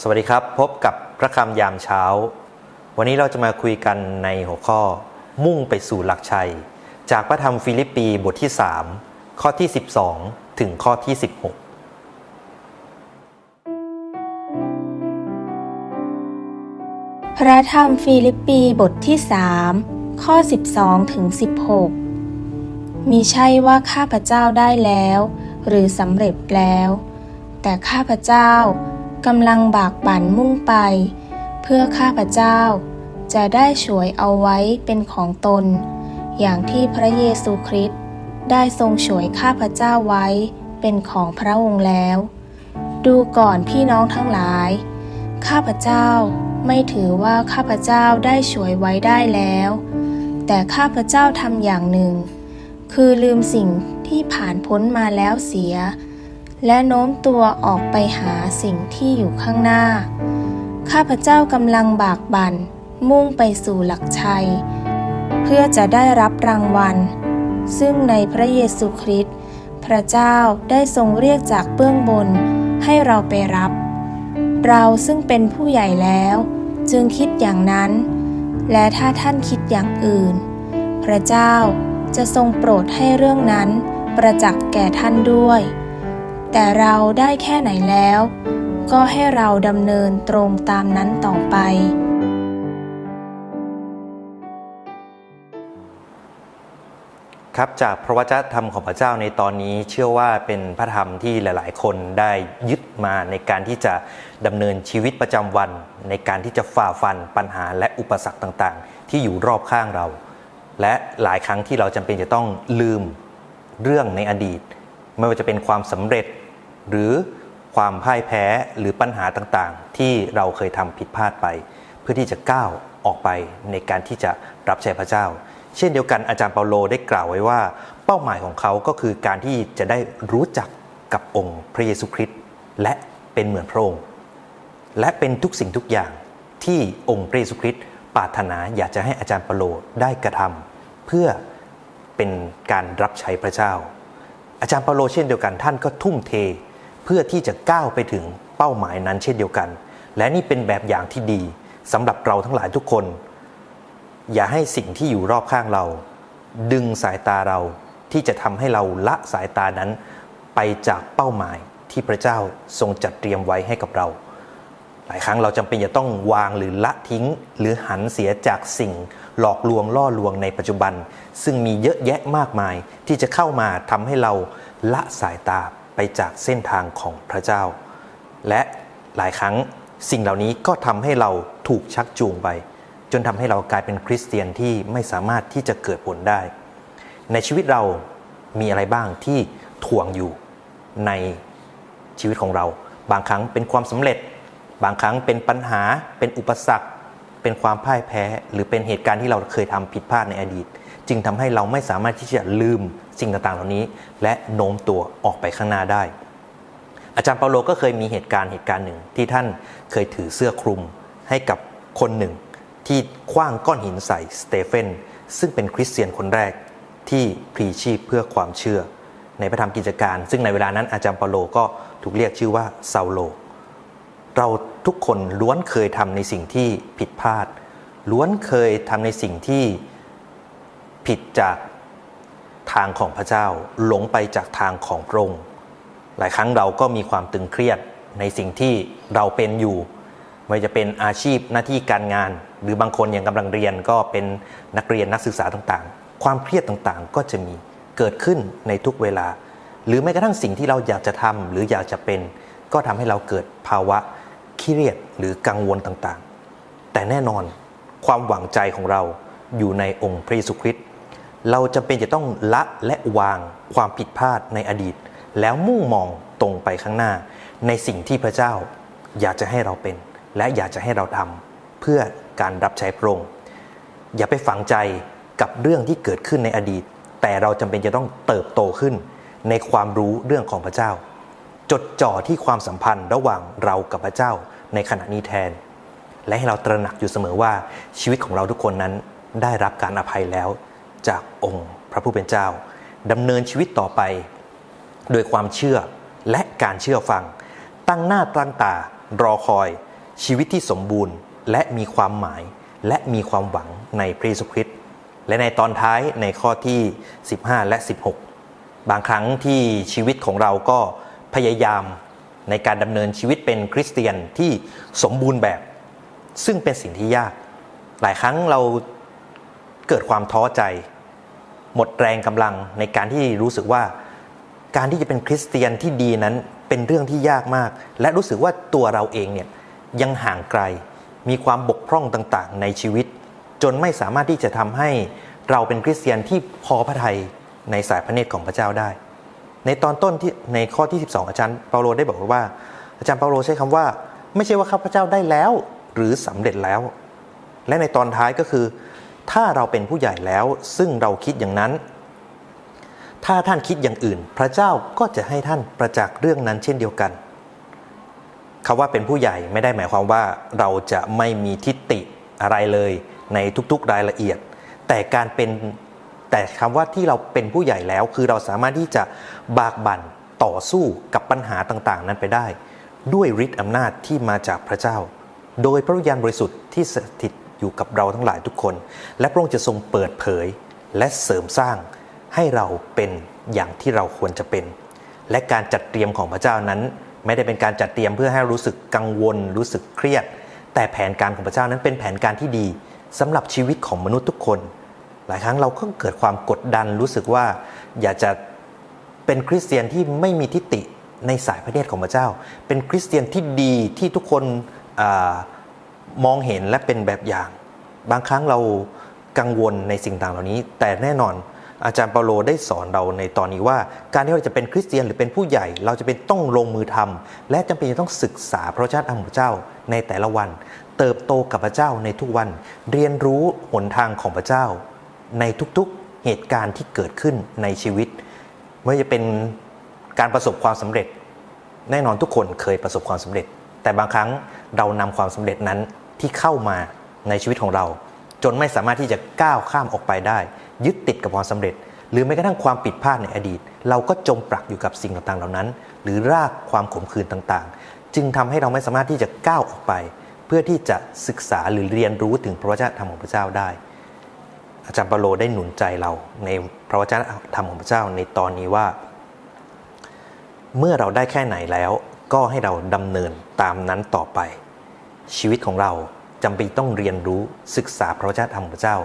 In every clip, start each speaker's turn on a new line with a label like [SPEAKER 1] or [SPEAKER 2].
[SPEAKER 1] สวัสดีครับ พบกับพระคำยามเช้า วันนี้เราจะมาคุยกันในหัวข้อ มุ่งไปสู่หลักชัย จากพระธรรมฟิลิปปีบทที่ 3 ข้อที่ 12 ถึงข้อที่ 16
[SPEAKER 2] พระธรรมฟิลิปปีบทที่สามข้อ 12 ถึง 16 มีใช่ว่าข้าพเจ้าได้แล้ว หรือสำเร็จแล้ว แต่ข้าพเจ้า กำลังบากบั่นมุ่งไป เพื่อข้าพเจ้า จะได้ฉวยเอาไว้เป็นของตน อย่างที่พระเยซูคริสต์ได้ทรงฉวยข้าพเจ้าไว้เป็นของพระองค์แล้ว ดูก่อนพี่น้องทั้งหลาย ข้าพเจ้าไม่ถือว่าข้าพเจ้าได้ฉวยไว้ได้แล้ว แต่ข้าพเจ้าทำอย่างหนึ่ง คือลืมสิ่งที่ผ่านพ้นมาแล้วเสีย และโน้มตัวออกไปหาสิ่งที่อยู่ข้างหน้า ข้าพเจ้ากำลังบากบั่นมุ่งไปสู่หลักชัย เพื่อจะได้รับรางวัล ซึ่งในพระเยซูคริสต์พระเจ้าได้ทรงเรียกจากเบื้องบนให้เราไปรับ เราซึ่งเป็นผู้ใหญ่แล้ว จึงคิดอย่างนั้น และถ้าท่านคิดอย่างอื่น พระเจ้าจะทรงโปรดให้เรื่องนั้นประจักษ์แก่ท่านด้วย แต่เราได้แค่ไหนแล้ว ก็ให้เราดำเนินตรงตามนั้นต่อไป
[SPEAKER 1] ครับจากพระวจนะธรรมของพระเจ้าในตอนนี้เชื่อว่าเป็นพระธรรมที่หลาย ๆ คนได้ยึดมาในการที่จะดำเนินชีวิตประจำวัน ในการที่จะฝ่าฟันปัญหาและอุปสรรคต่าง ๆ ที่อยู่รอบข้างเรา และหลายครั้งที่เราจำเป็นจะต้องลืมเรื่องในอดีต ไม่ว่าจะเป็นความสำเร็จ หรือความพ่ายแพ้หรือปัญหาต่างๆ ที่เราเคยทำผิดพลาดไป เพื่อที่จะก้าวออกไปในการที่จะรับใช้พระเจ้า เช่นเดียวกันอาจารย์เปาโลได้กล่าวไว้ว่า เป้าหมายของเขาก็คือการที่จะได้รู้จักกับองค์พระเยซูคริสต์และเป็นเหมือนพระองค์และเป็นทุกสิ่งทุกอย่างที่องค์พระเยซูคริสต์ปรารถนาอยากจะให้อาจารย์เปาโลได้กระทำเพื่อเป็นการรับใช้พระเจ้า อาจารย์เปาโลเช่นเดียวกันท่านก็ทุ่มเท เพื่อที่จะก้าวไปถึงเป้าหมายนั้นเช่นเดียวกัน และนี่เป็นแบบอย่างที่ดีสำหรับเราทั้งหลายทุกคน อย่าให้สิ่งที่อยู่รอบข้างเรา ดึงสายตาเราที่จะทำให้เราละสายตานั้น ไปจากเป้าหมายที่พระเจ้าทรงจัดเตรียมไว้ให้กับเรา หลายครั้งเราจำเป็นจะต้องวางหรือละทิ้ง หรือหันเสียจากสิ่งหลอกลวงล่อลวงในปัจจุบัน ซึ่งมีเยอะแยะมากมายที่จะเข้ามาทำให้เราละสายตา ไปจากเส้นทางของพระเจ้า และหลายครั้งสิ่งเหล่านี้ก็ทำให้เราถูกชักจูงไป จนทำให้เรากลายเป็นคริสเตียนที่ไม่สามารถที่จะเกิดผลได้ ในชีวิตเรามีอะไรบ้างที่ถ่วงอยู่ในชีวิตของเรา บางครั้งเป็นความสำเร็จ บางครั้งเป็นปัญหาเป็นอุปสรรค เป็นความพ่ายแพ้ หรือเป็นเหตุการณ์ที่เราเคยทำผิดพลาดในอดีต จึงทำให้เราไม่สามารถที่จะลืมสิ่งต่างๆ เหล่านี้ และโน้มตัวออกไปข้างหน้าได้ อาจารย์เปาโลก็เคยมีเหตุการณ์เหตุการณ์หนึ่งที่ท่านเคยถือเสื้อคลุมให้กับคนหนึ่ง ที่คว้างก้อนหินใส่สเตเฟนซึ่งเป็นคริสเตียนคนแรกที่พลีชีพเพื่อความเชื่อ ในพระธรรมกิจการ ซึ่งในเวลานั้นอาจารย์เปาโลก็ถูกเรียกชื่อว่าซาโล เราทุกคนล้วนเคยทำในสิ่งที่ผิดพลาด ล้วนเคยทำในสิ่งที่ ผิดจากทางของพระเจ้าหลงไปจากทางของพระองค์หลายครั้งเราก็มีความตึงเครียดในสิ่งที่เราเป็นอยู่ไม่ว่าจะเป็นอาชีพหน้าที่การงาน หรือบางคนยังกำลังเรียนก็เป็นนักเรียนนักศึกษาต่างๆ ความเครียดต่างๆ ก็จะมีเกิดขึ้นในทุกเวลา หรือแม้กระทั่งสิ่งที่เราอยากจะทำหรืออยากจะเป็น ก็ทำให้เราเกิดภาวะเครียดหรือกังวลต่างๆ แต่แน่นอนความหวังใจของเราอยู่ในองค์พระเยซูคริสต์ เราจะเป็นจะต้องละและวางความผิดพลาดในอดีต แล้วมุ่งมองตรงไปข้างหน้า ในสิ่งที่พระเจ้าอยากจะให้เราเป็น และอยากจะให้เราทำเพื่อการรับใช้พระองค์อย่าไปฝังใจกับเรื่องที่เกิดขึ้นในอดีต แต่เราจำเป็นจะต้องเติบโตขึ้น ในความรู้เรื่องของพระเจ้า จดจ่อที่ความสัมพันธ์ระหว่างเรากับพระเจ้าในขณะนี้แทน และให้เราตระหนักอยู่เสมอว่าชีวิตของเราทุกคนนั้นได้รับการอภัยแล้ว จากองค์พระผู้เป็นเจ้าดำเนินชีวิตต่อไป โดยความเชื่อและการเชื่อฟัง ตั้งหน้าตั้งตารอคอย ชีวิตที่สมบูรณ์ และมีความหมายและมีความหวังในพระเยซูคริสต์และในตอนท้ายในข้อที่ 15 และ 16 บางครั้งที่ชีวิตของเราก็พยายามในการดำเนินชีวิตเป็นคริสเตียนที่สมบูรณ์แบบ ซึ่งเป็นสิ่งที่ยาก หลายครั้งเรา เกิดความท้อใจ หมดแรงกำลังในการที่รู้สึกว่า การที่จะเป็นคริสเตียนที่ดีนั้นเป็นเรื่องที่ยากมาก และรู้สึกว่าตัวเราเองเนี่ยยังห่างไกล มีความบกพร่องต่างๆ ในชีวิต จนไม่สามารถที่จะทำให้เราเป็นคริสเตียนที่พอพระทัยในสายพระเนตรของพระเจ้าได้ ในตอนต้นที่ในข้อที่ 12 อาจารย์เปาโลได้บอกว่า อาจารย์เปาโลใช้คำว่า ไม่ใช่ว่าข้าพเจ้าได้แล้ว หรือสำเร็จแล้ว และในตอนท้ายก็คือ ถ้าเราเป็นผู้ใหญ่แล้วซึ่งเราคิดอย่างนั้น ถ้าท่านคิดอย่างอื่น พระเจ้าก็จะให้ท่านประจักษ์เรื่องนั้นเช่นเดียวกันคำว่าเป็นผู้ใหญ่ไม่ได้หมายความว่า เราจะไม่มีทิฏฐิอะไรเลยในทุกๆรายละเอียด แต่การเป็นแต่คำว่าที่เราเป็นผู้ใหญ่แล้ว คือเราสามารถที่จะบากบั่นต่อสู้กับปัญหาต่างๆ นั้นไปได้ ด้วยฤทธิ์อำนาจที่มาจากพระเจ้า โดยพระวิญญาณบริสุทธิ์ที่สถิต อยู่กับเราทั้งหลายทุกคน และพระองค์จะทรงเปิดเผยและเสริมสร้างให้เราเป็นอย่างที่เราควรจะเป็น และการจัดเตรียมของพระเจ้านั้น ไม่ได้เป็นการจัดเตรียมเพื่อให้รู้สึกกังวล รู้สึกเครียด แต่แผนการของพระเจ้านั้นเป็นแผนการที่ดีสำหรับชีวิตของมนุษย์ทุกคน หลายครั้งเราก็เกิดความกดดันรู้สึกว่าอยากจะเป็นคริสเตียนที่ไม่มีทิฏฐิในสายพระเนตรของพระเจ้า เป็นคริสเตียนที่ดีที่ทุกคนอ มองเห็นและเป็นแบบอย่าง บางครั้งเรากังวลในสิ่งต่างเหล่านี้ แต่แน่นอนอาจารย์เปาโลได้สอนเราในตอนนี้ว่า การที่เราจะเป็นคริสเตียนหรือเป็นผู้ใหญ่ เราจะเป็นต้องลงมือทำและจำเป็นจะต้องศึกษาพระเจ้าอังพระเจ้าในแต่ละวัน เติบโตกับพระเจ้าในทุกวัน เรียนรู้หนทางของพระเจ้า ในทุกๆเหตุการณ์ที่เกิดขึ้นในชีวิตไม่ว่าจะเป็นการประสบความสำเร็จ แน่นอนทุกคนเคยประสบความสำเร็จ แต่บางครั้งเรานำความสำเร็จนั้น ที่เข้ามาในชีวิตของเรา จนไม่สามารถที่จะก้าวข้ามออกไปได้ ยึดติดกับความสำเร็จ หรือแม้กระทั่งความผิดพลาดในอดีต เราก็จมปลักอยู่กับสิ่งต่างๆเหล่านั้น หรือรากความขมขื่นต่างๆ จึงทำให้เราไม่สามารถที่จะก้าวออกไป เพื่อที่จะศึกษาหรือเรียนรู้ถึงพระวจนะธรรมของพระเจ้าได้ อาจารย์เปาโลได้หนุนใจเราในพระวจนะธรรมของพระเจ้าในตอนนี้ว่า เมื่อเราได้แค่ไหนแล้วก็ให้เราดำเนินตามนั้นต่อไป ชีวิตของเราจำเป็นต้องเรียนรู้ศึกษาพระวจนะธรรมของพระเจ้า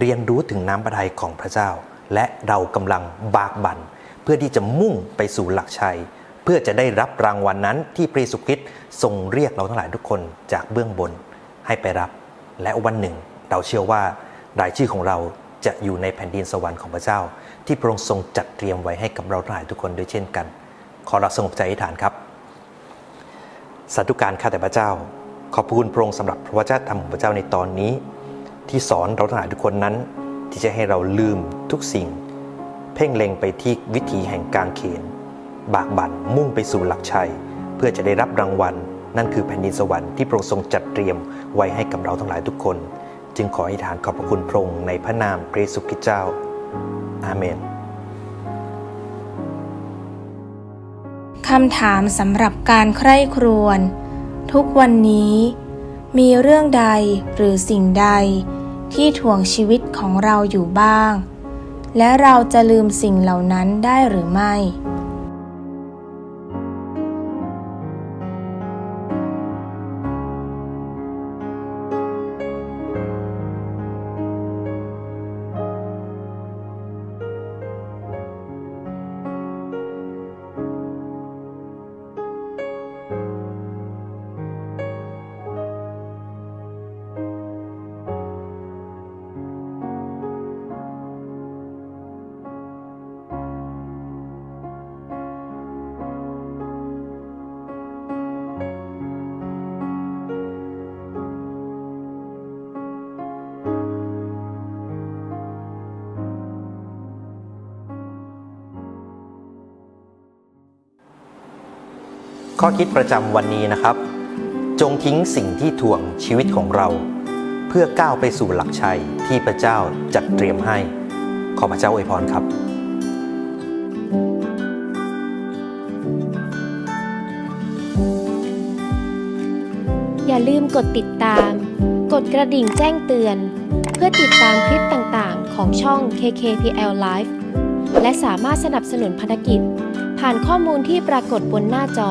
[SPEAKER 1] เรียนรู้ถึงน้ำพระทัยของพระเจ้า และเรากำลังบากบั่นเพื่อที่จะมุ่งไปสู่หลักชัย เพื่อจะได้รับรางวัลนนั้นที่พระเยซูคริสต์ทรงเรียกเราทั้งหลายทุกคนจากเบื้องบนให้ไปรับ และวันหนึ่งเราเชื่อว่ารายชื่อของเราจะอยู่ในแผ่นดินสวรรค์ของพระเจ้า ที่พระองค์ทรงจัดเตรียมไว้ให้กับเราทั้งหลายทุกคนด้วยเช่นกัน ขอเราสงบใจอธิษฐานครับสาธุการข้าแต่พระเจ้า ขอบคุณพระองค์สำหรับพระวจนะธรรมของพระเจ้าในตอนนี้ ที่สอนเราทั้งหลายทุกคนนั้น ที่จะให้เราลืมทุกสิ่ง เพ่งเล็งไปที่วิถีแห่งกางเขน บากบั่นมุ่งไปสู่หลักชัย เพื่อจะได้รับรางวัล นั่นคือแผ่นดินสวรรค์ที่พระองค์ทรงจัดเตรียมไว้ให้กับเราทั้งหลายทุกคน จึงขออธิษฐานขอบพระคุณพระองค์ในพระนามพระเยซูคริสต์เจ้า อาเมน
[SPEAKER 2] คำถามสำหรับการใคร่ครวญ ทุกวันนี้ มีเรื่องใดหรือสิ่งใดที่ถ่วงชีวิตของเราอยู่บ้าง และเราจะลืมสิ่งเหล่านั้นได้หรือไม่
[SPEAKER 1] ข้อคิดประจำวันนี้นะครับ จงทิ้งสิ่งที่ถ่วงชีวิตของเรา เพื่อก้าวไปสู่หลักชัยที่พระเจ้าจัดเตรียมให้ ขอพระเจ้าอวยพรครับ
[SPEAKER 3] อย่าลืมกดติดตาม กดกระดิ่งแจ้งเตือน เพื่อติดตามคลิปต่างๆ ของช่อง KKPL Live และสามารถสนับสนุนพันธกิจ ผ่านข้อมูลที่ปรากฏบนหน้าจอ